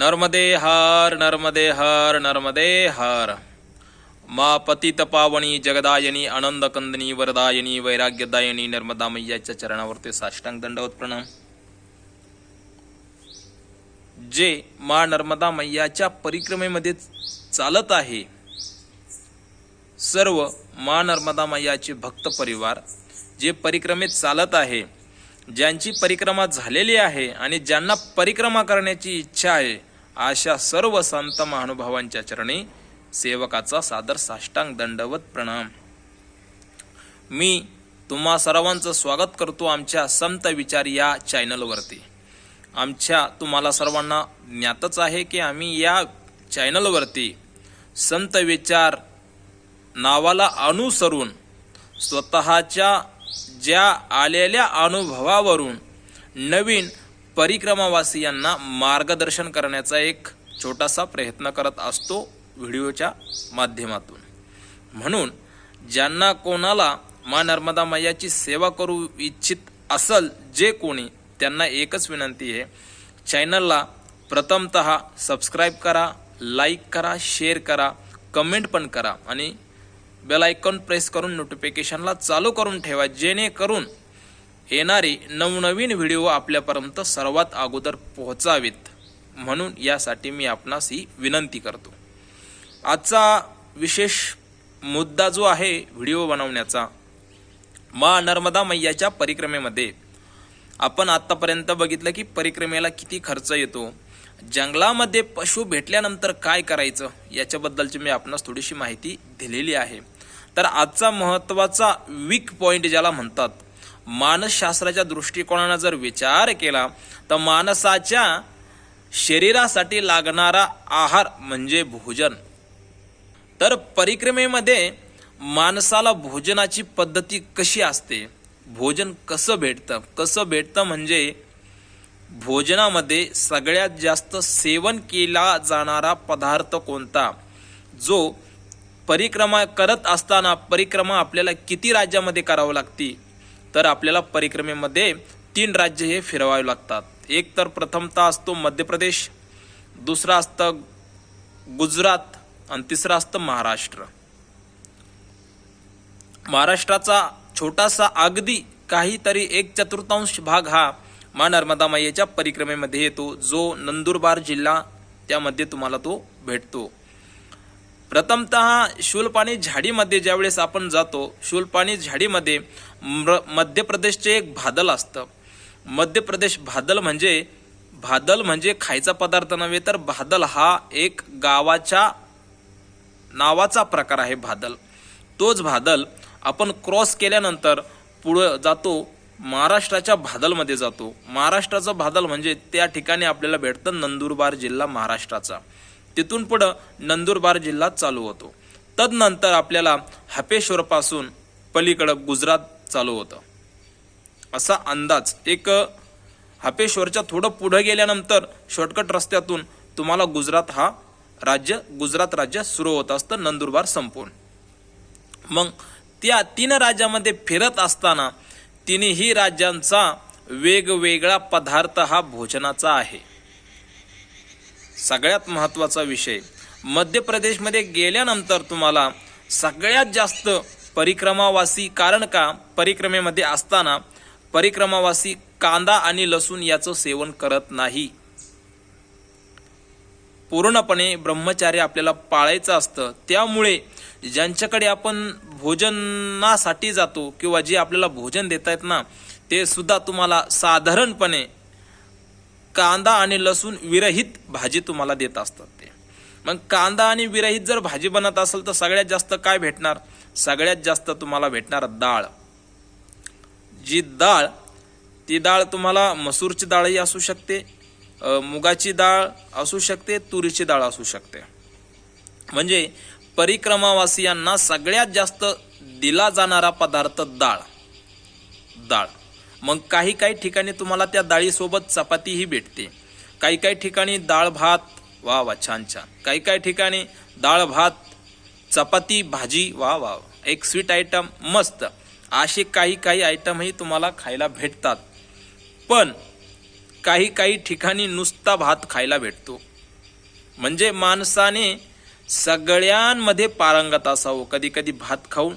नर्मदे हर नर्मदे हर नर्मदे हर। मा पतित पावणी जगदायनी आनंदकंदनी वरदायनी वैराग्यदायनी नर्मदा मैयाच्या चरणावरती साष्टांग दंडवत प्रणाम। जे मा नर्मदा मैयाच्या परिक्रमेमध्ये चालत आहे सर्व मा नर्मदा मैयाचे भक्त परिवार जे परिक्रमेत चालत आहे ज्यांची परिक्रमा झालेली आहे आणि ज्यांना परिक्रमा करण्याची इच्छा आहे अशा सर्व संत महानुभावांच्या चरणी सेवकाचा सादर साष्टांग दंडवत प्रणाम. मी तुम्हा सर्वांचं स्वागत करतो आमच्या संत विचार या चॅनलवरती. आमच्या तुम्हाला सर्वांना ज्ञातच आहे की आम्ही या चॅनलवरती संत विचार नावाला अनुसरून स्वतःच्या ज्या आलेल्या अनुभवावरून नवीन परिक्रमावासियांना मार्गदर्शन करण्याचा एक छोटासा प्रयत्न करत असतो व्हिडिओच्या माध्यमातून. म्हणून ज्यांना कोणाला मा नर्मदा मैयाची सेवा करू इच्छित असल जे कोणी त्यांना एकच विनंती आहे चॅनलला प्रथमत सबस्क्राईब करा लाईक करा शेअर करा कमेंट पण करा आणि बेल आयकॉन प्रेस करून नोटिफिकेशनला चालू करून ठेवा जेणेकरून येणारे नवनवीन व्हिडिओ आपल्यापर्यंत सर्वात अगोदर पोहोचावेत. म्हणून यासाठी मी आपणास ही विनंती करतो. आजचा विशेष मुद्दा जो आहे व्हिडिओ बनवण्याचा मा नर्मदा मैयाच्या परिक्रमेमध्ये. आपण आत्तापर्यंत बघितलं की परिक्रमेला किती खर्च येतो जंगलामध्ये पशु भेटल्यानंतर काय करायचं याच्याबद्दलची मी आपणास थोडीशी माहिती दिलेली आहे. तर आजचा महत्त्वाचा वीक पॉईंट ज्याला म्हणतात मानसशास्त्राच्या दृष्टिकोनानं जर विचार केला तर माणसाच्या शरीरासाठी लागणारा आहार म्हणजे भोजन. तर परिक्रमेमध्ये माणसाला भोजनाची पद्धती कशी असते? भोजन कसं भेटतं? कसं भेटतं म्हणजे भोजनामध्ये सगळ्यात जास्त सेवन केला जाणारा पदार्थ कोणता? जो परिक्रमा करत असताना परिक्रमा आपल्याला किती राज्यामध्ये करावं लागती? तर आपल्याला परिक्रमेमध्ये तीन राज्य हे फिरवावे लागतात. एक तर प्रथमतः असतो मध्य प्रदेश दुसरा असतं गुजरात आणि तिसरं असतं महाराष्ट्र. महाराष्ट्राचा छोटासा अगदी काहीतरी एक चतुर्थांश भाग हा मा नर्मदा मैयाच्या परिक्रमेमध्ये येतो जो नंदुरबार जिल्हा त्यामध्ये तुम्हाला तो भेटतो. प्रथमतः शूलपाणी झाडीमध्ये ज्यावेळेस आपण जातो शूलपाणी झाडीमध्ये म्र मध्य प्रदेशचे एक भादल असतं. मध्य प्रदेश भादल म्हणजे भादल म्हणजे खायचा पदार्थ नव्हे तर भादल हा एक गावाच्या नावाचा प्रकार आहे भादल. तोच भादल आपण क्रॉस केल्यानंतर पुढं जातो महाराष्ट्राच्या भादलमध्ये जातो. महाराष्ट्राचा भादल म्हणजे त्या ठिकाणी आपल्याला भेटतं नंदुरबार जिल्हा महाराष्ट्राचा. तिथून पुढं नंदुरबार जिल्हा चालू होतो. तदनंतर आपल्याला हपेश्वरपासून पलीकडं गुजरात चालू होतं. असा अंदाज एक हपेश्वरच्या थोडं पुढं गेल्यानंतर शॉर्टकट रस्त्यातून तुम्हाला गुजरात हा राज्य गुजरात राज्य सुरू होत असतं नंदुरबार संपून. मग त्या तीन राज्यामध्ये फिरत असताना तिन्ही राज्यांचा वेगवेगळा पदार्थ हा भोजनाचा आहे. सगळ्यात महत्त्वाचा विषय. मध्य प्रदेशमध्ये गेल्यानंतर तुम्हाला सगळ्यात जास्त परिक्रमावासी कारण का? परिक्रमेमध्ये असताना परिक्रमावासी कांदा आणि लसूण याचं सेवन करत नाही. पूर्णपणे ब्रह्मचार्य आपल्याला पाळायचं असतं. त्यामुळे ज्यांच्याकडे आपण भोजनासाठी जातो किंवा जे आपल्याला भोजन देत आहेत ना ते सुद्धा तुम्हाला साधारणपणे कांदा आणि लसूण विरहित भाजी तुम्हाला देत असतात ते. मग कांदा आणि विरहित जर भाजी बनत असेल तर सगळ्यात जास्त काय भेटणार? सगळ्यात जास्त तुम्हाला भेटणार डाळ. जी डाळ ती डाळ तुम्हाला मसूरची डाळही असू शकते मुगाची डाळ असू शकते तुरीची डाळ असू शकते. म्हणजे परिक्रमावासियांना सगळ्यात जास्त दिला जाणारा पदार्थ डाळ. डाळ. मग काही काही ठिकाणी तुम्हाला त्या डाळीसोबत चपातीही भेटते. काही काही ठिकाणी डाळ भात वा वा छान छान. काही काही ठिकाणी डाळ भात चपाती भाजी वा वा वा. एक स्वीट आयटम मस्त. असे काही काही आयटमही तुम्हाला खायला भेटतात. पण काही काही ठिकाणी नुसता भात खायला भेटतो. म्हणजे माणसाने सगळ्यांमध्ये पारंगत असावं. कधी कधी भात खाऊन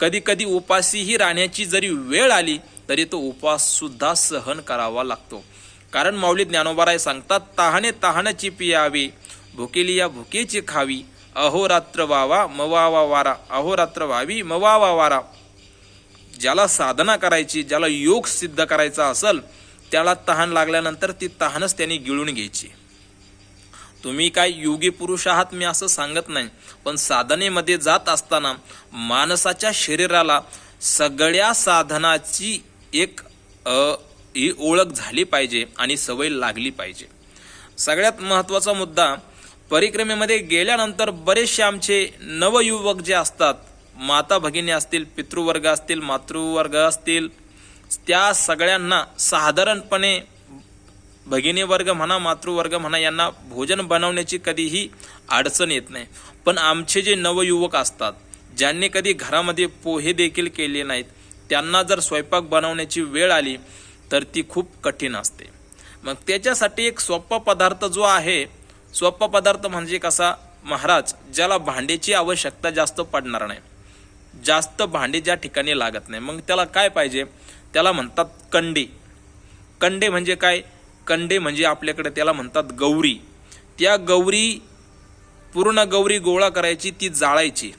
कधी कधी उपाशीही राहण्याची जरी वेळ आली तरी तो उपवाससुद्धा सहन करावा लागतो. कारण माऊली ज्ञानोबाराय सांगतात तहाने तहानाची पियावी भुकेली या भुकेची खावी. अहोरात्र वावा मवावा वारा. अहोरात्र व्हावी मवावा वारा. ज्याला साधना करायची ज्याला योग सिद्ध करायचा असेल त्याला तहान लागल्यानंतर ती तहानच त्यांनी गिळून घ्यायची. तुम्ही काय योगी पुरुष आहात? मी असं सांगत नाही. पण साधनेमध्ये जात असताना माणसाच्या शरीराला सगळ्या साधनाची एक ही ओळख झाली पाहिजे आणि सवय लागली पाहिजे. सगळ्यात महत्त्वाचा मुद्दा परिक्रमेमध्ये गेल्यानंतर बरेचसे आमचे नवयुवक जे असतात माता भगिनी असतील पितृवर्ग असतील मातृवर्ग असतील त्या सगळ्यांना साधारणपणे भगिनी वर्ग म्हणा मातृवर्ग म्हणा यांना भोजन बनवण्याची कधीही अडचण येत नाही. पण आमचे जे नवयुवक असतात ज्यांनी कधी घरामध्ये पोहे देखील केले नाहीत त्यांना जर स्वयंपाक बनवण्याची वेळ आली तर ती खूप कठीण असते. मग त्याच्यासाठी एक सोपा पदार्थ जो आहे सोपा पदार्थ म्हणजे कसा? महाराज ज्याला भांड्याची आवश्यकता जास्त पडणार नाही. जास्त भांडे ज्या ठिकाणी लागत नाही. मग त्याला काय पाहिजे? त्याला म्हणतात कंडे. कंडे म्हणजे काय? कंडे म्हणजे आपल्याकडे त्याला म्हणतात गौरी. त्या गौरी पूर्ण गौरी गोळा करायची ती जाळायची.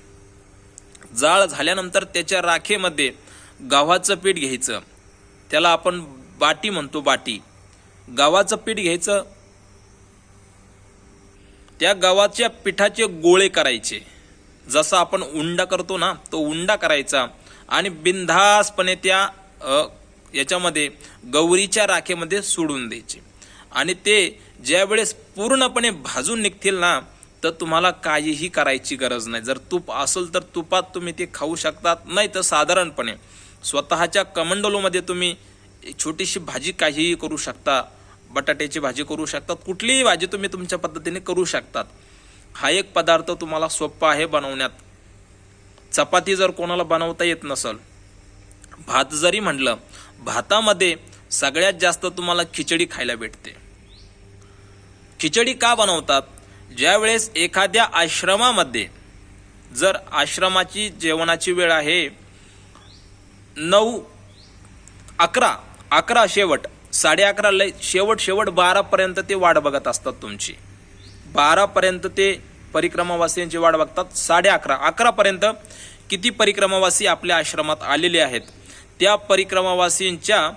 जाळ झाल्यानंतर त्याच्या राखेमध्ये गव्हाचं पीठ घ्यायचं. त्याला आपण बाटी म्हणतो बाटी. गव्हाचं पीठ घ्यायचं. त्या गव्हाच्या पिठाचे गोळे करायचे. जसं आपण उंडा करतो ना तो उंडा करायचा. आणि बिनधासपणे त्या याच्यामध्ये गौरीच्या राखेमध्ये सोडून द्यायचे. आणि ते ज्यावेळेस पूर्णपणे भाजून निघतील ना तर तुम्हाला काहीही करायची गरज नाही. जर तूप असेल तर तुपात तुम्ही ते खाऊ शकतात. नाही तर साधारणपणे. स्वतःच्या कमंडलोमध्ये तुम्ही एक छोटीशी भाजी काहीही करू शकता बटाट्याची भाजी करू शकतात कुठलीही भाजी तुम्ही तुमच्या पद्धतीने करू शकतात. हा एक पदार्थ तुम्हाला सोपा आहे बनवण्यात. चपाती जर कोणाला बनवता येत नसल भात जरी म्हटलं भातामध्ये सगळ्यात जास्त तुम्हाला खिचडी खायला भेटते. खिचडी का बनवतात? ज्यावेळेस एखाद्या आश्रमामध्ये जर आश्रमाची जेवणाची वेळ आहे नऊ अकरा अकरा शेवट साडे अकरा लय शेवट शेवट बारापर्यंत ते वाट बघत असतात तुमची. बारापर्यंत ते परिक्रमावासियांची वाट बघतात साडे अकरा अकरापर्यंत किती परिक्रमावासी आपल्या आश्रमात आलेले आहेत त्या परिक्रमावासींच्या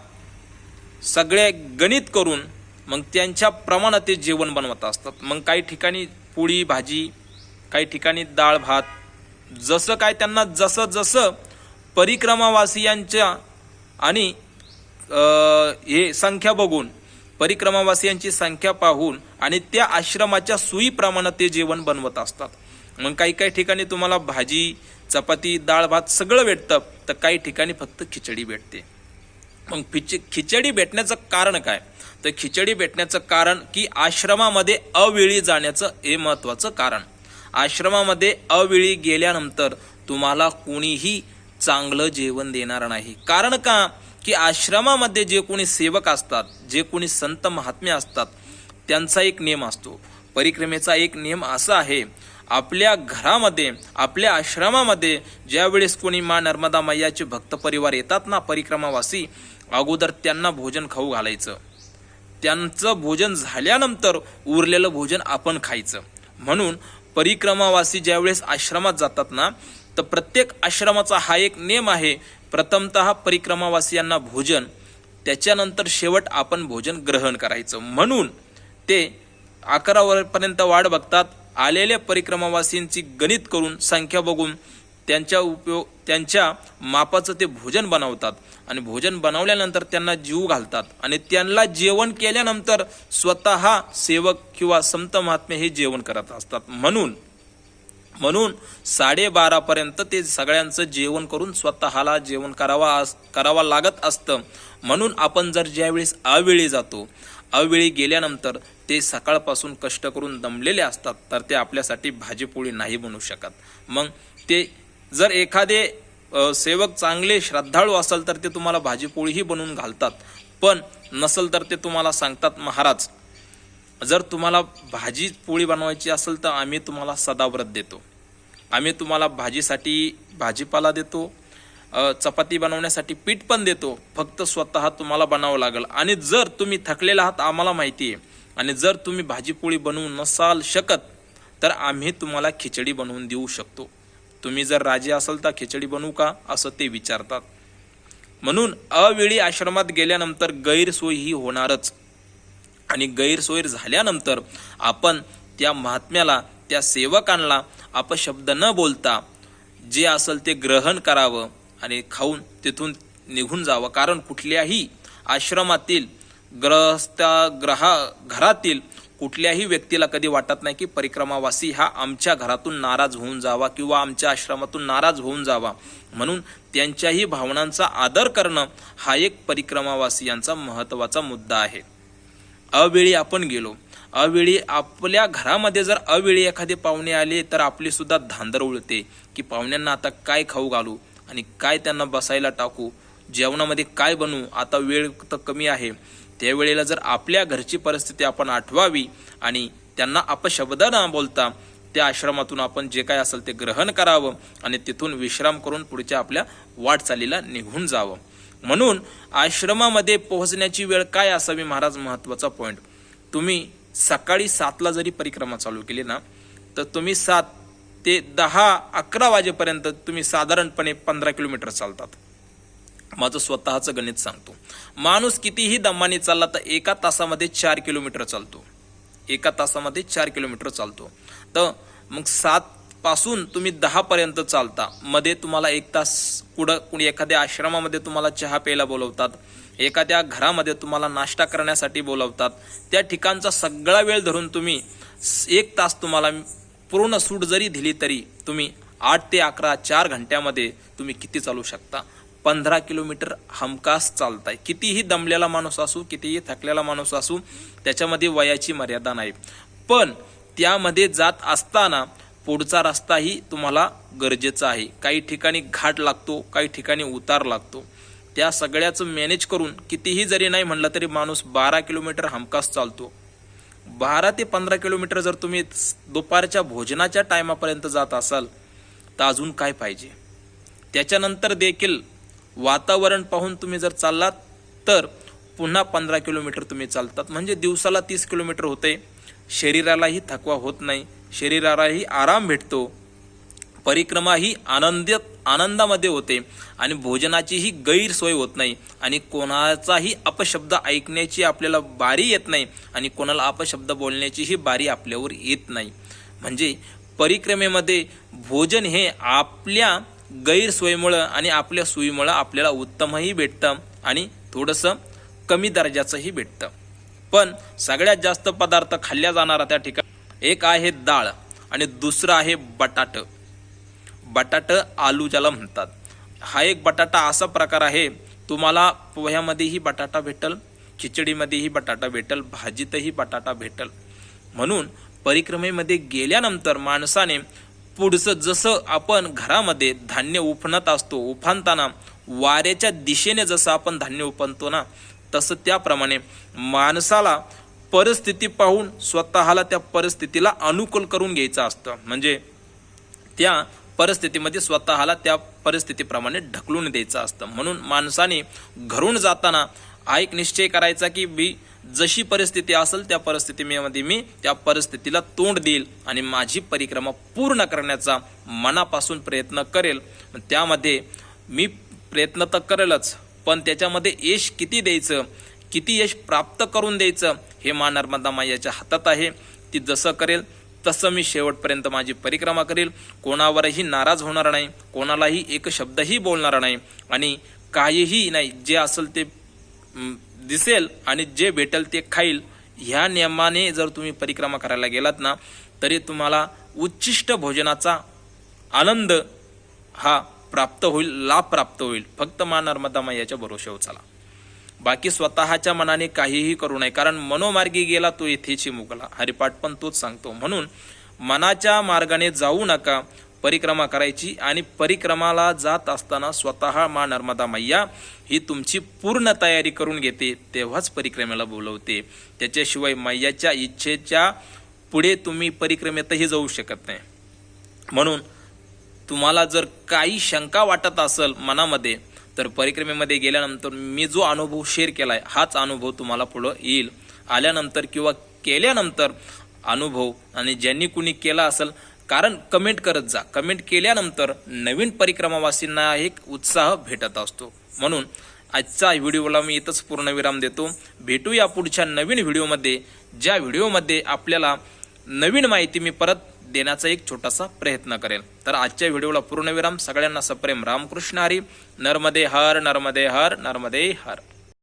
सगळे गणित करून मग त्यांच्या प्रमाणात ते जेवण बनवत असतात. मग काही ठिकाणी पोळी भाजी काही ठिकाणी डाळ भात जसं काय त्यांना जसं जसं परिक्रमावासियांच्या आणि हे संख्या बघून परिक्रमावासियांची संख्या पाहून आणि त्या आश्रमाच्या सुईप्रमाणे ते जेवण बनवत असतात. मग काही काही ठिकाणी तुम्हाला भाजी चपाती डाळ भात सगळं भेटतं तर काही ठिकाणी फक्त खिचडी भेटते. मग खिच खिचडी भेटण्याचं कारण काय? तर खिचडी भेटण्याचं कारण की आश्रमामध्ये अवेळी जाण्याचं हे महत्त्वाचं कारण. आश्रमामध्ये अवेळी गेल्यानंतर तुम्हाला कोणीही चांगलं जेवण देणार नाही. कारण का? की आश्रमामध्ये जे कोणी सेवक असतात जे कोणी संत महात्मे असतात त्यांचा एक नियम असतो. परिक्रमेचा एक नियम असा आहे आपल्या घरामध्ये आपल्या आश्रमामध्ये ज्यावेळेस कोणी मा नर्मदा मैयाचे भक्त परिवार येतात ना परिक्रमावासी अगोदर त्यांना भोजन खाऊ घालायचं. त्यांचं भोजन झाल्यानंतर उरलेलं भोजन आपण खायचं. म्हणून परिक्रमावासी ज्यावेळेस आश्रमात जातात ना तर प्रत्येक आश्रमाचा हा एक नियम आहे प्रथमत परिक्रमावासियांना भोजन त्याच्यानंतर शेवट आपण भोजन ग्रहण करायचं. म्हणून ते अकरा वरपर्यंत वाट बघतात आलेल्या परिक्रमावासींची गणित करून संख्या बघून त्यांच्या उपयोग त्यांच्या मापाचं ते भोजन बनवतात आणि भोजन बनवल्यानंतर त्यांना जीव घालतात आणि त्यांना जेवण केल्यानंतर स्वतः सेवक किंवा संत महात्मे हे जेवण करत असतात. म्हणून म्हणून साडेबारापर्यंत ते सगळ्यांचं जेवण करून स्वतःला जेवण करावा अस- करावा लागत असतं. म्हणून आपण जर ज्यावेळेस अवेळी जातो अवेळी गेल्यानंतर ते सकाळपासून कष्ट करून दमलेले असतात तर ते आपल्यासाठी भाजीपोळी नाही बनवू शकत. मग ते जर एखादे सेवक चांगले श्रद्धाळू असेल तर ते तुम्हाला भाजीपोळीही बनवून घालतात. पण नसल तर ते तुम्हाला सांगतात महाराज जर तुम्हाला भाजी पोळी बनवायची असेल तर आम्ही तुम्हाला सदाव्रत देतो. आम्ही तुम्हाला भाजीसाठी भाजीपाला देतो चपाती बनवण्यासाठी पीठ पण देतो फक्त स्वतः तुम्हाला बनावं लागेल. आणि जर तुम्ही थकलेला आहात आम्हाला माहिती आहे आणि जर तुम्ही भाजीपोळी बनवू नसाल शकत तर आम्ही तुम्हाला खिचडी बनवून देऊ शकतो. तुम्ही जर राजे असाल तर खिचडी बनवू का असं ते विचारतात. म्हणून अवेळी आश्रमात गेल्यानंतर गैरसोय ही होणारच. आणि गैरसोयीर झाल्यानंतर आपण त्या महात्म्याला त्या सेवकांना अपशब्द न बोलता जे असेल ते ग्रहण करावं आणि खाऊन तिथून निघून जावं. कारण कुठल्याही आश्रमातील ग्रहस्था ग्रहा घरातील कुठल्याही व्यक्तीला कधी वाटत नाही की परिक्रमावासी हा आमच्या घरातून नाराज होऊन जावा किंवा आमच्या आश्रमातून नाराज होऊन जावा. म्हणून त्यांच्याही भावनांचा आदर करणं हा एक परिक्रमावासियांचा महत्त्वाचा मुद्दा आहे. अवेळी आपण गेलो. अवेळी आपल्या घरामध्ये जर अवेळी एखादे पाहुणे आले तर आपली सुद्धा धांदर उळते की पाहुण्यांना आता काय खाऊ घालू आणि काय त्यांना बसायला टाकू जेवणामध्ये काय बनवू आता वेळ तर कमी आहे. त्यावेळेला जर आपल्या घरची परिस्थिती आपण आठवावी आणि त्यांना अपशब्द न बोलता त्या आश्रमातून आपण जे काय असेल ते ग्रहण करावं आणि तिथून विश्राम करून पुढच्या आपल्या वाटचालीला निघून जावं. म्हणून आश्रमामध्ये पोहोचण्याची वेळ काय असावी महाराज? महत्त्वाचा पॉईंट तुम्ही सकाळी सातला जरी परिक्रमा चालू केली ना तर तुम्ही सात ते दहा अकरा वाजेपर्यंत तुम्ही साधारणपणे पंधरा किलोमीटर चालतात. माझं स्वतःचं गणित सांगतो. माणूस कितीही दमाने चालला तर एका तासामध्ये चार किलोमीटर चालतो. एका तासामध्ये चार किलोमीटर चालतो. तर मग सात पासून तुम्ही दहा पर्यंत चालता. मध्ये तुम्हाला एक तास कुठं कुणी एखाद्या आश्रमामध्ये तुम्हाला चहा प्यायला बोलवतात. एखाद्या घरामध्ये तुम्हाला नाश्ता करण्यासाठी बोलवतात. त्या ठिकाणचा सगळा वेळ धरून तुम्ही एक तास तुम्हाला पूर्ण सूट जरी दिली तरी तुम्ही आठ ते अकरा चार घंट्यामध्ये तुम्ही किती चालू शकता? पंधरा किलोमीटर हमखास चालताय. कितीही दमलेला माणूस असू कितीही थकलेला माणूस असू त्याच्यामध्ये वयाची मर्यादा नाही. पण त्यामध्ये जात असताना पुढचा रस्ताही तुम्हाला गरजेचा आहे. काही ठिकाणी घाट लागतो काही ठिकाणी उतार लागतो. त्या सगळ्याचं मॅनेज करून कितीही जरी नाही म्हणलं तरी माणूस बारा किलोमीटर हमखास चालतो. बारा ते पंधरा किलोमीटर जर तुम्ही दुपारच्या भोजनाच्या टायमापर्यंत जात असाल तर अजून काय पाहिजे? त्याच्यानंतर देखील वातावरण पाहून तुम्ही जर चाललात तर पुन्हा पंधरा किलोमीटर तुम्ही चालतात. म्हणजे दिवसाला तीस किलोमीटर होते. शरीरालाही थकवा होत नाही. शरीरालाही आराम भेटतो. परिक्रमा ही आनंद आनंदामध्ये होते आणि भोजनाचीही गैरसोय होत नाही आणि कोणाचाही अपशब्द ऐकण्याची आपल्याला बारी येत नाही आणि कोणाला अपशब्द बोलण्याचीही बारी आपल्यावर येत नाही. म्हणजे परिक्रमेमध्ये भोजन हे आपल्या गैरसोयीमुळं आणि आपल्या सोयीमुळं आपल्याला उत्तमही भेटतं आणि थोडंसं कमी दर्जाचंही भेटतं. पण सगळ्यात जास्त पदार्थ खाल्ल्या जाणारा त्या ठिकाणी एक आहे डाळ आणि दुसरं आहे बटाट. बटाट आलू ज्याला म्हणतात. हा एक बटाटा असा प्रकार आहे तुम्हाला पोह्यामध्येही बटाटा भेटल खिचडीमध्येही बटाटा भेटल भाजीतही बटाटा भेटल. म्हणून परिक्रमेमध्ये गेल्यानंतर माणसाने पुढचं जसं आपण घरामध्ये धान्य उफणत असतो उफाणताना वाऱ्याच्या दिशेने जसं आपण धान्य उपणतो ना तसं त्याप्रमाणे माणसाला परिस्थिती पाहून स्वतःला त्या परिस्थितीला अनुकूल करून घ्यायचं असतं. म्हणजे त्या परिस्थितीमध्ये स्वतःला त्या परिस्थितीप्रमाणे ढकलून द्यायचं असतं. म्हणून माणसाने घरून जाताना हा एक निश्चय करायचा की मी जशी परिस्थिती असेल त्या परिस्थितीमध्ये मी त्या परिस्थितीला तोंड देईल आणि माझी परिक्रमा पूर्ण करण्याचा मनापासून प्रयत्न करेल. त्यामध्ये मी प्रयत्न तर करेलच पण त्याच्यामध्ये यश किती द्यायचं? किती यश प्राप्त करून द्यायचं हे मा नर्मदा मायाच्या हातात आहे. ती जसं करेल तसं मी शेवटपर्यंत माझी परिक्रमा करेल. कोणावरही नाराज होणार नाही कोणालाही एक शब्दही बोलणार नाही आणि काहीही नाही जे असेल ते दिसेल आणि जे भेटेल ते खाईल. ह्या नियमाने जर तुम्ही परिक्रमा करायला गेलात ना तरी तुम्हाला उच्चिष्ट भोजनाचा आनंद हा प्राप्त होईल लाभ प्राप्त होईल. फक्त मा नर्मदा मायाच्या भरोश्यावर चला. बाकी स्वतःच्या मनाने काहीही करू नये. कारण मनोमार्गी गेला तो येथेची मुगला हरिपाठ पण तोच सांगतो. म्हणून मनाच्या मार्गाने जाऊ नका परिक्रमा करायची आणि परिक्रमाला जात असताना स्वतः मा नर्मदा मैया ही तुमची पूर्ण तयारी करून घेते तेव्हाच परिक्रमेला बोलवते. त्याच्याशिवाय मैयाच्या इच्छेच्या पुढे तुम्ही परिक्रमेतही जाऊ शकत नाही. म्हणून तुम्हाला जर काही शंका वाटत असेल मनामध्ये तर परिक्रमेमध्ये गेल्यानंतर मी जो अनुभव शेअर केला आहे हाच अनुभव तुम्हाला पुढं येईल. आल्यानंतर किंवा केल्यानंतर अनुभव आणि ज्यांनी कुणी केला असेल कारण कमेंट करत जा. कमेंट केल्यानंतर नवीन परिक्रमावासींना एक उत्साह भेटत असतो. म्हणून आजचा व्हिडिओला मी इथंच पूर्णविराम देतो. भेटूया पुढच्या नवीन व्हिडिओमध्ये. ज्या व्हिडिओमध्ये आपल्याला नवीन माहिती मी परत देण्याचा एक छोटासा प्रयत्न करेल. तर आजच्या व्हिडिओला पूर्णविराम सगळ्यांना सप्रेम. रामकृष्ण हरी. नर्मदे हर नर्मदे हर नर्मदे हर.